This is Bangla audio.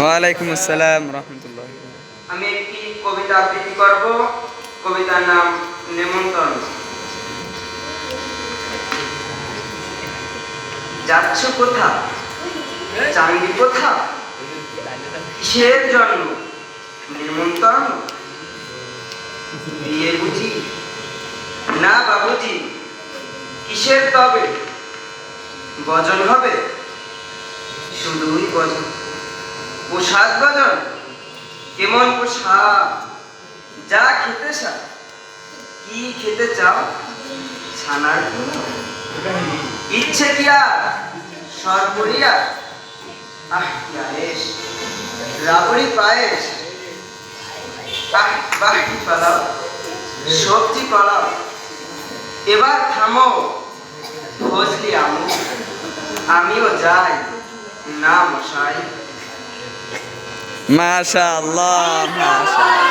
ওয়ালাইকুম আসসালাম রহমতুল্লাহ। আমি একটি কবিতা আবৃত্তি করব। কবিতার নাম নেমন্তন্ন। যাচ্ছ কোথা? চাঙ্গি কোথা? কিসের জন্ম নিমন্ত্রণ? বিয়ে বুঝি? না বাবুজি, কিসের তবে? গজন হবে? শুধুই গজন পোশাক গজন কেমন পোশাক যা খেতে চা কি খেতে চাও? ছানার? ইচ্ছে কি আর? সরপরিয়া আহ রাবড়ি পায়েস পালাও। সবজি পালাও। এবার থামো। ফজলি আমু, আমিও যাই। না মশাই। মাশাআল্লাহ মাশাআল্লাহ।